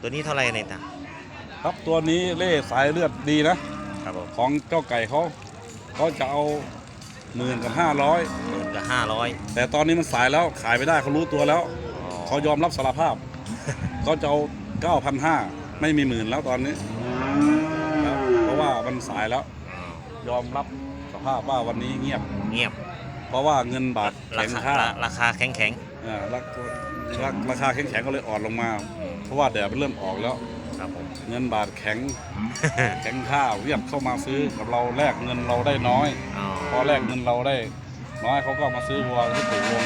ตัวนี้เท่าไหร่ในตาครับตัวนี้เล่สายเลือดดีนะ ครับผมของเจ้าไก่เขาเขาจะเอาหมื่นกับห้าร้อยหมื่นกับห้าร้อยแต่ตอนนี้มันสายแล้วขายไม่ได้เขารู้ตัวแล้วเขายอมรับสารภาพเขาจะเอาเก้าพันห้าไม่มีหมื่นแล้วตอนนี้ครับเพราะว่ามันสายแล้ว ยอมรับสภาพว่าวันนี้เงียบเงียบ เพราะว่าเงินบาทราแข็งคาค่าราราคาแข็งแข็งอ่าราคาราราคาแข็งๆก็เลยอ่อนลงมาเพ ราะว่าแดดมันเริ่มออกแล้ว ครับผม เงินบาทแข็ง แข็งค่าเวียดเข้ามาซื้อกับเราแลกเงินเราได้น้อย อ๋อพอแลกเงินเราได้ น้อยเขาก็มาซื้อวัวที่ถูกลง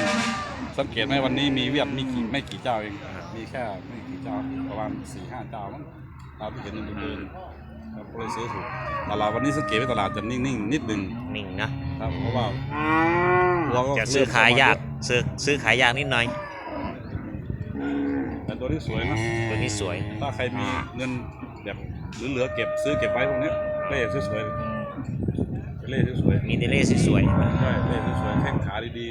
สังเกตไหมวันนี้มีเวียดมีกี่ไม่กี่เจ้าเอง มีแค่ไม่กี่เจ้าประมาณสี่ห้าเจ้ามั้งตามที่เห็นเดินๆครับก็เลยซื้อถูกตลาดวันนี้สังเกตว่าตลาดจะนิ่งๆนิดหนึ่งนิ่งนะ ครับเพราะว่าวัวก็จะซื้อขายยากซื้อซื้อขายยากนิดหน่อย แต่ตัวนี้สวยนะตัวนี้สวย ถ้าใครมีเงินแบบเหลือๆเก็บซื้อเก็บไว้พวกเนี้ยเล่สวยๆเล่สวยๆมีเดเล่สวยใช่เล่สวยๆแข้งขาดี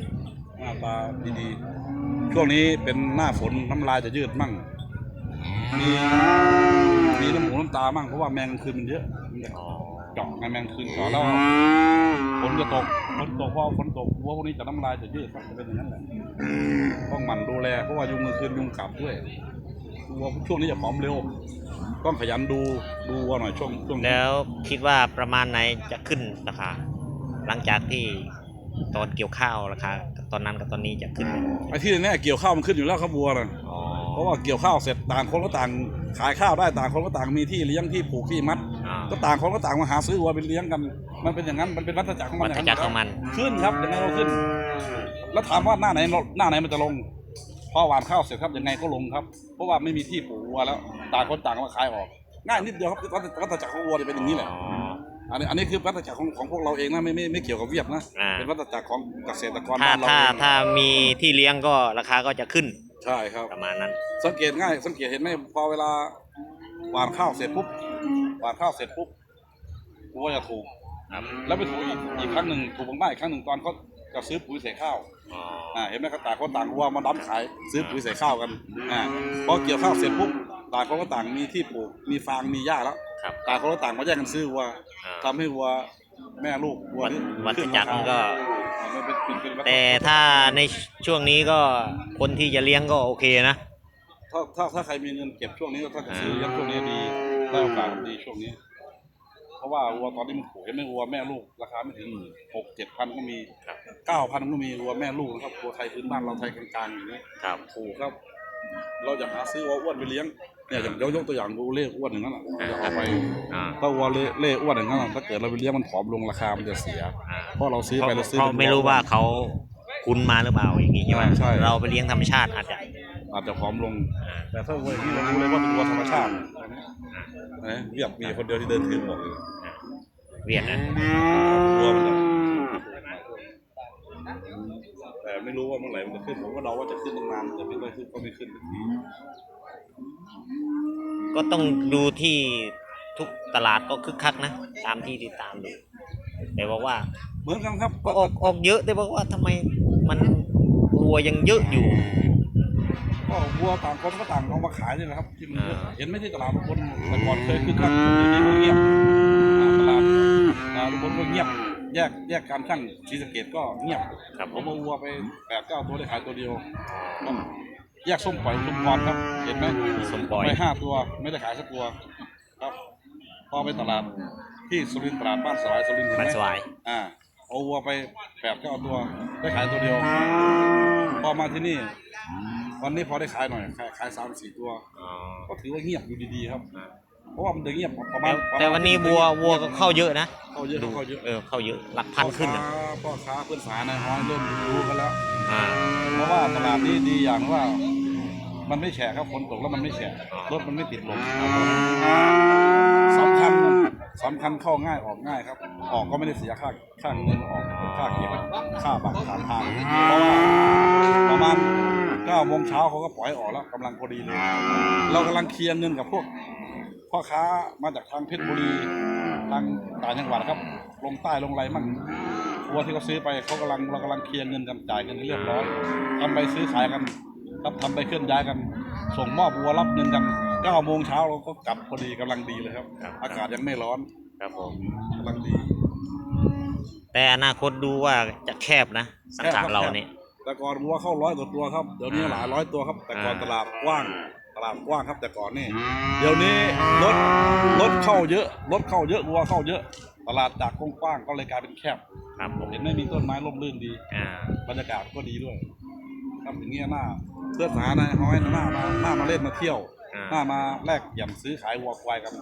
ๆหน้าตาดีๆช่วงนี้เป็นหน้าฝนน้ำลายจะยืดมั่งมีมีน้ำหูน้ำตามั่งเพราะว่าแมงคืนมันเยอะมันจะๆอ๋อ เจาะไงแมงคืนเจาะแล้วฝนจะตกฝนตกเพราะฝนตกวัวพวกนี้จะน้ำลายจะยืดครับจะเป็นอย่างนั้นแหละต้องหมั่นดูแลเพราะว่ายุงมือคืนยุงกัดด้วยวัวช่วงนี้จะผอมเร็ว ต้องขยันดูดูวัวหน่อยช่วงช่วงนี้แล้วคิดว่าประมาณไหนจะขึ้นราคาหลังจากที่ตอนเกี่ยวข้าวราคาตอนนั้นกับตอนนี้จะขึ้นไหมไอ้ที่แน่ๆเกี่ยวข้าวมันขึ้นอยู่แล้วครับวัวน่ะอ๋อเพราะว่าเกี่ยวข้าวเสร็จต่างคนก็ต่างขายข้าวได้ต่างคนก็ต่างมีที่เลี้ยงที่ผูกที่มัดอ่า ก็ต่างคนก็ต่างมาหาซื้อวัวไปเลี้ยงกัน มันเป็นอย่างนั้นมันเป็นวัฏจักรของมัวันฏอย่างจันั้กรของมัน ขึ้นครับยังไงก็ขึ้น แล้วถามว่าหน้าไหนหน้าไหนมันจะลงพอหวานข้าวเสร็จครับยังไงก็ลงครับ เพราะว่าไม่มีที่ผูกวัวแล้ว ต่างคนต่างมาขายออก ง่ายนิดเดียวครับวัฏวัฏจักรของวัวเนี่ยเป็นอย่างนี้แหละอ๋ออันนี้อันนี้คือวัฏจักรของของพวกเราเองนะไม่ไม่ไม่เกี่ยวกับเวียดนะอ่าเป็นวัฏจักรของเกษตรกรถ้าบ้านเราถ้าเองถ้ามีที่เลี้ยงก็ราคาก็จะขึ้น ใช่ครับประมาณนั้น สังเกตง่าย สังเกตเห็นไหมพอเวลาหวานข้าวเสร็จปุ๊บ หวานข้าวเสร็จปุ๊บวัวจะถูกครับแล้วไปถูกอีกอีกครั้งหนึ่งถูกมากๆอีกครั้งหนึ่งตอนเขาจะซื้อปุ๋ยใส่ข้าวอ๋ออ่าเห็นไหมครับต่างคนต่างวัวมาดั้มขายซื้อปุ๋ยใส่ข้าวกันอ่าพอเกี่ยวข้าวเสร็จปุ๊บต่างคนก็ต่างมีที่ปลูกมีฟางมีหญ้าแล้วครับ ต่างคนก็ต่างมาแย่งกันซื้อวัวอ่า ทำให้วัวแม่ลูกวัวนี่วัฏขึ้นจักรมันก็ อ่ามันเป็นเป็นเป็นวัฏแต่ถ้าในช่วงนี้ก็คนที่จะเลี้ยงก็โอเคนะ ถ้าถ้าถ้าใครมีเงินเก็บช่วงนี้ก็ถ้าจะซื้อเลี้ยงช่วงนี้ดี ได้โอกาสดีช่วงนี้ เพราะว่าวัวตอนนี้มันถูกเห็นไหมวัวแม่ลูกราคาไม่ถึงหกเจ็ดพันก็มีครับเก้าพันก็มีวัวแม่ลูกนะครับวัวไทยพื้นบ้านเราไทยกลางๆอย่างนี้ครับถูกครับ เราอยากหาซื้อวัวอ้วนไปเลี้ยงเนี่ยอย่างยกยกตัวอย่างวัวเล่อ้วนอย่างนั้นอะเราเอาไปอ่าถ้าวัวเล่เล่อ้วนอย่างนั้นอะถ้าเกิดเราไปเลี้ยงมันผอมลงราคามันจะเสียอ่าเพราะเราซื้อเพราะไปเราซื้อเพราะเป็นไม่รู้ว่าเขาคุ้นมาหรือเปล่าอย่างนี้ใช่ไหมใช่เราไปเลี้ยงธรรมชาติอาจจะอาจจะผอมลงอ่าแต่ถ้าวัวอย่างนี้เรารู้เลยว่าเป็นวัวธรรมชาติอั นนี้นะเรียกมีคนเดียวที่เดินถือหมดเลยเวียดนะวัวมันจะแต่ไม่รู้ว่าเมื่อไหร่มันจะขึ้น ผมก็เดาว่าจะขึ้นตั้งนานแต่ไม่ได้ขึ้นก็ไม่ขึ้นสักทีก็ต้องดูที่ทุกตลาดก็คึกคักนะ ตามที่ติดตามดูแต่บอกว่าเหมือนกันครับก็ออกออกเยอะแต่บอกว่าทำไมมันวัวยังเยอะอยู่ก็ วัวต่างคนก็ต่างเอามาขายนี่แหละครับที่มันเยอะอ่าเห็นไหม่ที่ตลาดทุกคนแต่ก่อนเคยขึ้นกันเดี๋ยวนี้ก็เงียบอ่าตลาดอ่าทุกคนก็เงียบ แยกแยกการช่างชีสะเกตก็เงียบครับผมเอาวัวไปแปดเก้าตัวได้ขายตัวเดียวก็แยกส้มปล่อยส้มพรครับ เห็นไหมส้มปล่อย ไปห้าตัวไม่ได้ขายสักตัวครับพอไปตลาดที่สุรินทร์ตลาดบ้านสวายสุรินทร์เห็นไหมันมสวาย อ่าเอาวัวไปแปดเก้าตัว ได้ขายตัวเดียว พอมาที่นี่ วันนี้พอได้ขายหน่อย ขายขายสามสี่ตัว อ๋อก็ถือว่าเงียบอยู่ดีๆครับอ่าเพราะว่ามันจะเงียบประมาณแต่วันนี้วัววัวก็เข้าเยอะนะเข้าเยอะดูเข้าเยอะเออเข้าเยอะหลักพันขึ้นพ่อนะค้าพ่อค้าเพื่อนสาในห้อยเริ่มรู้กันแล้ว อ่า เพราะว่าตลาดนี้ดีอย่างว่า มันไม่แฉะครับฝนตกแล้วมันไม่แฉะอ๋อรถมันไม่ติดลมสำคัญ สำคัญเข้าง่ายออกง่ายครับ ออกก็ไม่ได้เสียค่าค่าเงินออกค่าเก็บค่าบัตรผ่านทางเพราะว่าประมาณเก้าโมงเช้าเขาก็ปล่อยออกแล้วกำลังพอดีเลย เรากำลังเคลียร์เงินกับพวกพ่อค้ามาจากทางเพชรบุรีทางต่างจังหวัดครับ ลงใต้ลงไรมั่งวัวที่เขาซื้อไปเขากำลังเรากำลังเคลียร์เงินกันจ่ายเงินให้เรียบร้อยทำใบซื้อขายกัน ครับทำใบเคลื่อนย้ายกัน ส่งมอบวัวรับเงินกัน 9โมงเช้าเราก็กลับพอดีกำลังดีเลยครับ ครับ อากาศยังไม่ร้อนครับผม กำลังดี แต่อนาคตดูว่าจะแคบนะ สังขารเราเนี่ยแต่ก่อนวัวเข้าร้อยกว่าตัวครับ เดี๋ยวนี้อ่าหลายร้อยตัวครับ แต่ก่อนอ่า ตลาดกว้าง ตลาดกว้างครับ แต่ก่อนนี่ เดี๋ยวนี้รถรถเข้าเยอะ รถเข้าเยอะวัวเข้าเยอะ ตลาดจากกว้างๆก็เลยกลายเป็นแคบ ครับผมเห็นไม่มีต้นไม้ร่มรื่นดี อ่าบรรยากาศก็ดีด้วย ครับอย่างเงี้ยหน้าเพื่อนสาธารณะน้อยหน้ามาหน้ามาเล่นมาเที่ยว อ่าหน้ามาแลกเปลี่ยนซื้อขายวัวควายกัน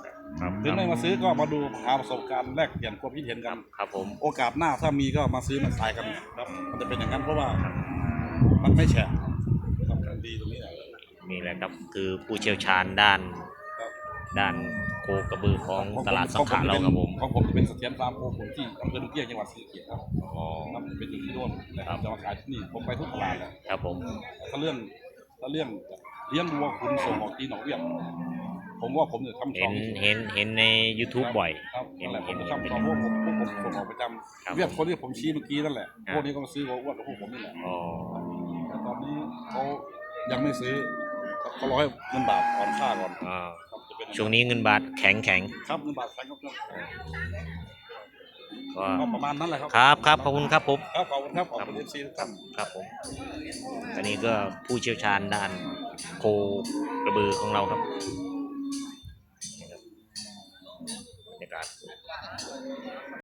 ครับหรือไม่มาซื้อก็มาดูหาประสบการณ์แลกเปลี่ยนความคิดเห็นกัน ครับผม โอกาสหน้าถ้ามีก็มาซื้อมาขายกันครับมันจะเป็นอย่างนั้นเพราะว่ามันไม่แฉะครับดีตรงนี้แหละนี่แหละครับคือผู้เชี่ยวชาญด้านครับด้านโคกระบือของตลาดสังขารเราครับผมของผมจะเป็นเสถียรฟาร์มโคขุนที่อำเภอดุเกี้ยจังหวัดศรีสะเกษครับอ๋อครับเป็นอยู่ที่โน่นนะครับจะมาขายที่นี่ผมไปทุกตลาดเลยครับผมถ้าเรื่องถ้าเรื่อง เลี้ยงวัวคุณส่งออกจีนออกเวียดผมว่าผมจะทำช่เห็องนที่สุดเห็นเห็นใน YouTube บ่อยครับเห็นนั่นแหละผเห็มนจะทำเห็นช่องพวกผมพวกผมส่งออกประจครับำเวียดคนที่ผมชี้เมื่อกี้นั่นแหละอ่าพวกนี้ก็มาซื้อวัวอ้วนกับพวกผมนี่แหละอ๋อแต่ตอนนี้เขายังไม่ซื้อครับเขารอให้เงินบาทก่อนค่าก่อนอ่าครับจะเป็นช่วงนี้เงินบาทแข็งแข็งครับเงินบาทแพงครับ ก็ประมาณนั้นแหละครับครับครับขอบคุณครับผม ครับขอบคุณครับขอบคุณเอฟซีทุกท่าครับผม อันนี้ก็ผู้เชี่ยวชาญด้านโคกระบือของเราครับบรรยากาศ